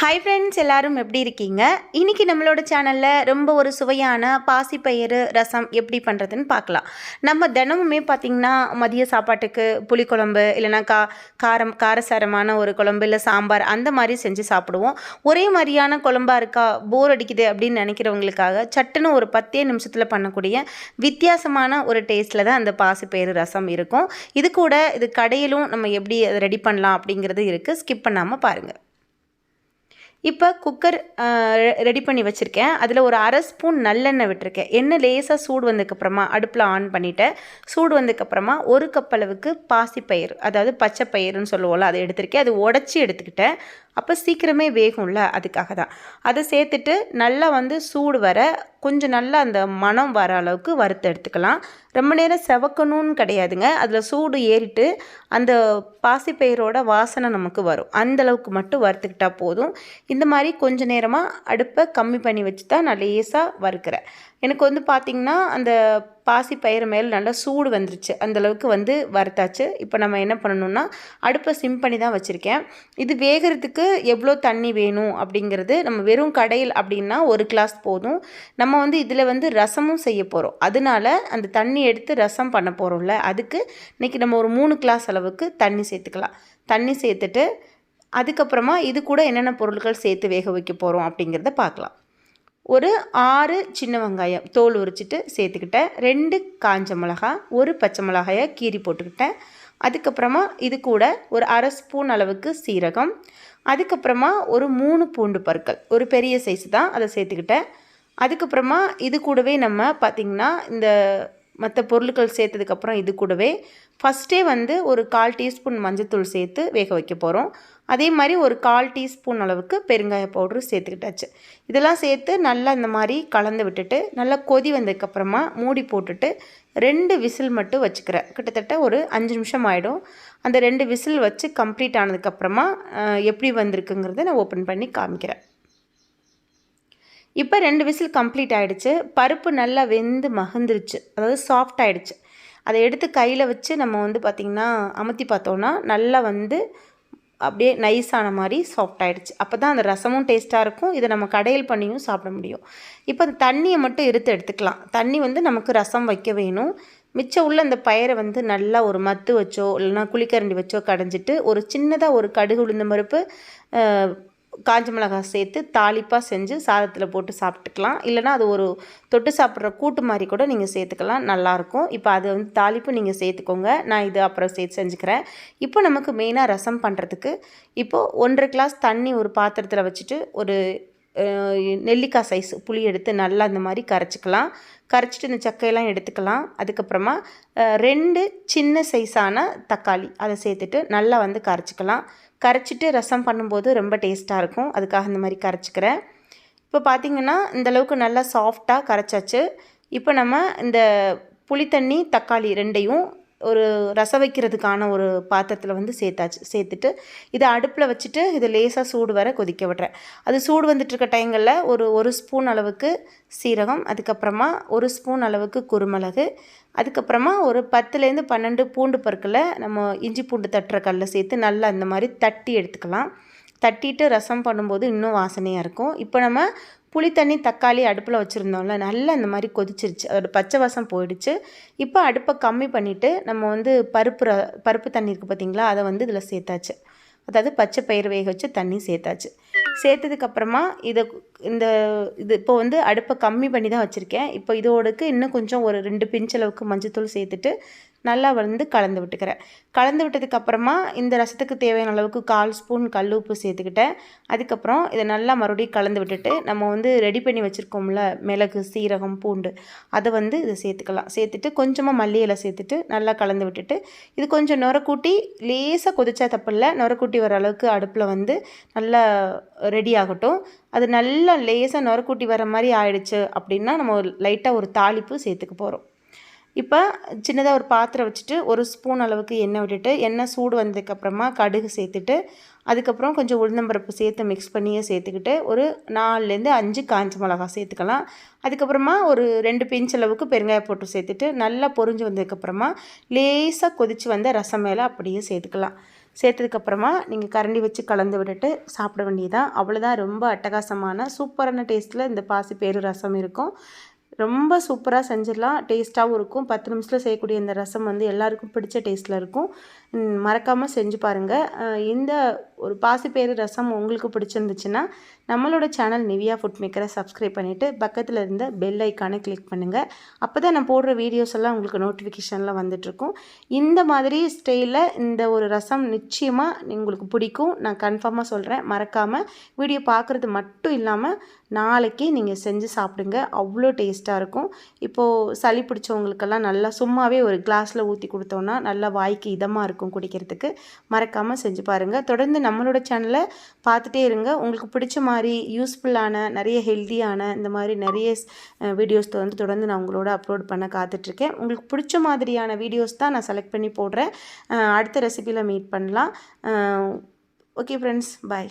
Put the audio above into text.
Hi friends எல்லாரும் எப்படி இருக்கீங்க? இன்றைக்கி நம்மளோட சேனலில் ரொம்ப ஒரு சுவையான பாசிப்பயிறு ரசம் எப்படி பண்ணுறதுன்னு பார்க்கலாம். நம்ம தினமுமே பார்த்திங்கன்னா மதிய சாப்பாட்டுக்கு புளிக்குழம்பு இல்லைன்னா கா காரம் காரசாரமான ஒரு குழம்பு இல்லை சாம்பார் அந்த மாதிரி செஞ்சு சாப்பிடுவோம். ஒரே மாதிரியான குழம்பா இருக்கா போர் அடிக்குது அப்படின்னு நினைக்கிறவங்களுக்காக சட்டுன்னு ஒரு பத்தே நிமிஷத்தில் பண்ணக்கூடிய வித்தியாசமான ஒரு டேஸ்ட்டில் தான் அந்த பாசிப்பயிறு ரசம் இருக்கும். இது கூட இது கடையிலும் நம்ம எப்படி அதை ரெடி பண்ணலாம் அப்படிங்கிறது இருக்குது ஸ்கிப் பண்ணாமல் பாருங்கள் இப்போ குக்கர் ரெடி பண்ணி வச்சுருக்கேன். அதில் ஒரு அரை ஸ்பூன் நல்லெண்ணெய் விட்டுருக்கேன். எண்ணெய் லேசாக சூடு வந்ததுக்கப்புறமா அடுப்பில் ஆன் பண்ணிவிட்டேன் சூடு வந்ததுக்கப்புறமா ஒரு கப் அளவுக்கு பாசிப்பயிர் அதாவது பச்சை பயிறுன்னு சொல்லுவோம்ல அதை எடுத்திருக்கேன். அது உடச்சி எடுத்துக்கிட்டேன். அப்போ சீக்கிரமே வேகும்ல அதுக்காக தான். அதை சேர்த்துட்டு நல்லா வந்து சூடு வர கொஞ்சம் நல்லா அந்த மனம் வர அளவுக்கு வறுத்து எடுத்துக்கலாம். ரொம்ப நேரம் செவக்கணும்னு கிடையாதுங்க. அதில் சூடு ஏறிட்டு அந்த பாசிப்பயிரோட வாசனை நமக்கு வரும். அந்தளவுக்கு மட்டும் வறுத்துக்கிட்டால் போதும். இந்த மாதிரி கொஞ்சம் நேரமாக அடுப்பை கம்மி பண்ணி வச்சு தான் நான் லேசாக வறுக்கிறேன். எனக்கு வந்து பார்த்திங்கன்னா அந்த பாசி பயிறு மேலே நல்லா சூடு வந்துருச்சு. அந்தளவுக்கு வந்து வறுத்தாச்சு. இப்போ நம்ம என்ன பண்ணணும்னா அடுப்பை சிம் பண்ணி தான் வச்சுருக்கேன். இது வேகிறதுக்கு எவ்வளோ தண்ணி வேணும் அப்படிங்கிறது நம்ம வெறும் கடையில் அப்படின்னா ஒரு கிளாஸ் போதும். நம்ம வந்து இதில் வந்து ரசமும் செய்ய போகிறோம் அதனால அந்த தண்ணி எடுத்து ரசம் பண்ண போகிறோம்ல அதுக்கு இன்றைக்கி நம்ம ஒரு மூணு கிளாஸ் அளவுக்கு தண்ணி சேர்த்துக்கலாம். தண்ணி சேர்த்துட்டு அதுக்கப்புறமா இது கூட என்னென்ன பொருட்கள் சேர்த்து வேக வைக்க போகிறோம் அப்படிங்கிறத பார்க்கலாம். ஒரு ஆறு சின்ன வெங்காயம் தோல் உரிச்சிட்டு சேர்த்துக்கிட்டேன். ரெண்டு காஞ்ச மிளகா ஒரு பச்சை மிளகாயை கீறி போட்டுக்கிட்டேன். அதுக்கப்புறமா இது கூட ஒரு அரை ஸ்பூன் அளவுக்கு சீரகம். அதுக்கப்புறமா ஒரு மூணு பூண்டு பற்கள் ஒரு பெரிய சைஸ் தான் அதை சேர்த்துக்கிட்டேன். அதுக்கப்புறமா இது கூடவே நம்ம பார்த்திங்கன்னா இந்த மற்ற பொருட்கள் சேர்த்ததுக்கப்புறம் இது கூடவே ஃபஸ்ட்டே வந்து ஒரு கால் டீஸ்பூன் மஞ்சத்தூள் சேர்த்து வேக வைக்க போகிறோம் அதே மாதிரி ஒரு கால் டீஸ்பூன் அளவுக்கு பெருங்காய பவுடரும் சேர்த்துக்கிட்டாச்சு. இதெல்லாம் சேர்த்து நல்லா இந்த மாதிரி கலந்து விட்டுட்டு நல்லா கொதி வந்ததுக்கப்புறமா மூடி போட்டுட்டு ரெண்டு விசில் மட்டும் வச்சுக்கிறேன். கிட்டத்தட்ட ஒரு அஞ்சு நிமிஷம் ஆகிடும் அந்த ரெண்டு விசில் வச்சு கம்ப்ளீட் ஆனதுக்கப்புறமா எப்படி வந்திருக்குங்கிறத நான் ஓப்பன் பண்ணி காமிக்கிறேன். இப்போ ரெண்டு விசில் கம்ப்ளீட் ஆகிடுச்சு பருப்பு நல்லா வெந்து மகந்துருச்சு. அதாவது சாஃப்ட் ஆகிடுச்சு அதை எடுத்து கையில் வச்சு நம்ம வந்து பார்த்திங்கன்னா அமுத்தி பார்த்தோன்னா நல்லா வந்து அப்படியே நைஸான மாதிரி சாஃப்ட் ஆகிடுச்சு அப்போ தான் அந்த ரசமும் டேஸ்ட்டாக இருக்கும். இதை நம்ம கடையில் பண்ணியும் சாப்பிட முடியும். இப்போ அந்த தண்ணியை மட்டும் இருத்து எடுத்துக்கலாம். தண்ணி வந்து நமக்கு ரசம் வைக்க வேணும். மிச்சம் உள்ள அந்த பயிரை வந்து நல்லா ஒரு மத்து வச்சோ இல்லைனா குளிக்கரண்டி வச்சோ கடைஞ்சிட்டு ஒரு சின்னதாக ஒரு கடுகு உளுந்த பருப்பு காஞ்ச மிளகாய் சேர்த்து தாளிப்பாக செஞ்சு சாதத்தில் போட்டு சாப்பிட்டுக்கலாம். இல்லைனா அது ஒரு தொட்டு சாப்பிட்ற கூட்டு மாதிரி கூட நீங்கள் சேர்த்துக்கலாம். நல்லாயிருக்கும். இப்போ அது வந்து தாளிப்பு நீங்கள் சேர்த்துக்கோங்க. நான் இது அப்புறம் சேர்த்து செஞ்சுக்கிறேன். இப்போ நமக்கு மெயினாக ரசம் பண்ணுறதுக்கு இப்போது ஒன்றரை கிளாஸ் தண்ணி ஒரு பாத்திரத்தில் வச்சுட்டு ஒரு நெல்லிக்காய் சைஸ் புளி எடுத்து நல்லா இந்த மாதிரி கரைச்சிக்கலாம். கரைச்சிட்டு இந்த சக்கையெல்லாம் எடுத்துக்கலாம். அதுக்கப்புறமா ரெண்டு சின்ன சைஸான தக்காளி அதை சேர்த்துட்டு நல்லா வந்து கரைச்சிக்கலாம். கரைச்சிட்டு ரசம் பண்ணும்போது ரொம்ப டேஸ்ட்டாக இருக்கும். அதுக்காக இந்த மாதிரி கரைச்சிக்கிறேன். இப்போ பார்த்திங்கன்னா இந்தளவுக்கு நல்லா சாஃப்டாக கரைச்சாச்சு. இப்போ நம்ம இந்த புளித்தண்ணி தக்காளி ரெண்டையும் ஒரு ரசம் வைக்கிறதுக்கான ஒரு பாத்திரத்தில் வந்து சேர்த்தாச்சு சேர்த்துட்டு இதை அடுப்பில் வச்சுட்டு இது லேசாக சூடு வர கொதிக்க விடுறேன். அது சூடு வந்துட்டுருக்க டைங்களில் ஒரு ஒரு ஸ்பூன் அளவுக்கு சீரகம் அதுக்கப்புறமா ஒரு ஸ்பூன் அளவுக்கு குருமிளகு அதுக்கப்புறமா ஒரு பத்துலேருந்து பன்னெண்டு பூண்டு பற்களை நம்ம இஞ்சி பூண்டு தட்டுற கல்லை சேர்த்து நல்லா அந்த மாதிரி தட்டி எடுத்துக்கலாம். தட்டிட்டு ரசம் பண்ணும்போது இன்னும் வாசனையாக இருக்கும். இப்போ நம்ம புளி தண்ணி தக்காளி அடுப்பில் வச்சுருந்தோம்ல நல்லா இந்த மாதிரி கொதிச்சிருச்சு. அதோடய பச்சை வாசம் போயிடுச்சு. இப்போ அடுப்பை கம்மி பண்ணிவிட்டு நம்ம வந்து பருப்பு ர பருப்பு தண்ணி இருக்குது பார்த்திங்களா அதை வந்து இதில் சேர்த்தாச்சு. அதாவது பச்சை பயிர் வேக வச்சு தண்ணி சேர்த்தாச்சு. சேர்த்ததுக்கப்புறமா இதை இந்த இது இப்போ வந்து அடுப்பை கம்மி பண்ணி தான் வச்சுருக்கேன். இப்போ இதோடுக்கு இன்னும் கொஞ்சம் ஒரு ரெண்டு பிஞ்ச் அளவுக்கு மஞ்சத்தூள் சேர்த்துட்டு நல்லா வந்து கலந்து விட்டுக்கிறேன். கலந்து விட்டதுக்கப்புறமா இந்த ரசத்துக்கு தேவையான அளவுக்கு கால் ஸ்பூன் கல் உப்பு சேர்த்துக்கிட்டேன். அதுக்கப்புறம் இதை நல்லா மறுபடியும் கலந்து விட்டுட்டு நம்ம வந்து ரெடி பண்ணி வச்சுருக்கோம்ல மிளகு சீரகம் பூண்டு அதை வந்து இதை சேர்த்துக்கலாம். சேர்த்துட்டு கொஞ்சமாக மல்லி இலை சேர்த்துட்டு நல்லா கலந்து விட்டுட்டு இது கொஞ்சம் நுரக்கூட்டி லேசாக கொதிச்சா தப்பில்ல நுரக்கூட்டி வர அளவுக்கு அடுப்பில் வந்து நல்லா ரெடி ஆகட்டும். அது நல்லா லேசாக நுரக்கூட்டி வர மாதிரி ஆயிடுச்சு அப்படின்னா நம்ம லைட்டாக ஒரு தாளிப்பு சேர்த்துக்க போகிறோம் இப்போ சின்னதாக ஒரு பாத்திரம் வச்சுட்டு ஒரு ஸ்பூன் அளவுக்கு எண்ணெய் விட்டுட்டு எண்ணெய் சூடு வந்ததுக்கப்புறமா கடுகு சேர்த்துட்டு அதுக்கப்புறம் கொஞ்சம் உளுந்தம்பருப்பு சேர்த்து மிக்ஸ் பண்ணியே சேர்த்துக்கிட்டு ஒரு நாலுலேருந்து அஞ்சு காஞ்ச மிளகா சேர்த்துக்கலாம். அதுக்கப்புறமா ஒரு ரெண்டு பிஞ்ச் அளவுக்கு பெருங்காய போட்டு சேர்த்துட்டு நல்லா பொறிஞ்சு வந்ததுக்கப்புறமா லேசாக கொதித்து வந்த ரசம் மேலே அப்படியே சேர்த்துக்கலாம். சேர்த்ததுக்கப்புறமா நீங்கள் கரண்டி வச்சு கலந்து விட்டுட்டு சாப்பிட வேண்டியதான் அவ்வளோதான் ரொம்ப அட்டகாசமான சூப்பரான டேஸ்ட்டில் இந்த பாசிப்பயிறு ரசம் இருக்கும். ரொம்ப சூப்பராக செஞ்சிடலாம். டேஸ்ட்டாகவும் இருக்கும். பத்து நிமிஷத்தில் செய்யக்கூடிய இந்த ரசம் வந்து எல்லாருக்கும் பிடிச்ச டேஸ்ட்டில் இருக்கும். மறக்காமல் செஞ்சு பாருங்கள் இந்த ஒரு பாசிப்பேறு ரசம் உங்களுக்கு பிடிச்சிருந்துச்சுன்னா நம்மளோட சேனல் நிவியா ஃபுட் மேக்கரை சப்ஸ்கிரைப் பண்ணிவிட்டு பக்கத்தில் இருந்த பெல் ஐக்கானை கிளிக் பண்ணுங்கள் அப்போ தான் நான் போடுற வீடியோஸ் எல்லாம் உங்களுக்கு நோட்டிஃபிகேஷனில் வந்துட்ருக்கும் இந்த மாதிரி ஸ்டைலில் இந்த ஒரு ரசம் நிச்சயமாக உங்களுக்கு பிடிக்கும். நான் கன்ஃபார்மாக சொல்கிறேன் மறக்காமல் வீடியோ பார்க்குறது மட்டும் இல்லாமல் நாளைக்கு நீங்கள் செஞ்சு சாப்பிடுங்க. அவ்வளோ டேஸ்ட்டாக டேஸ்ட்டாக இருக்கும். இப்போது சளி பிடிச்சவங்களுக்கெல்லாம் நல்லா சும்மாவே ஒரு கிளாஸில் ஊற்றி கொடுத்தோன்னா நல்லா வாய்க்கு இதமாக இருக்கும் குடிக்கிறதுக்கு. மறக்காமல் செஞ்சு பாருங்கள் தொடர்ந்து நம்மளோட சேனலை பார்த்துட்டே இருங்க. உங்களுக்கு பிடிச்ச மாதிரி யூஸ்ஃபுல்லான நிறைய ஹெல்த்தியான இந்த மாதிரி நிறைய வீடியோஸ் வந்து தொடர்ந்து நான் உங்களோட அப்லோட் பண்ண காத்துட்ருக்கேன். உங்களுக்கு பிடிச்ச மாதிரியான வீடியோஸ் தான் நான் செலக்ட் பண்ணி போடுறேன். அடுத்த ரெசிபியில் மீட் பண்ணலாம். Okay friends bye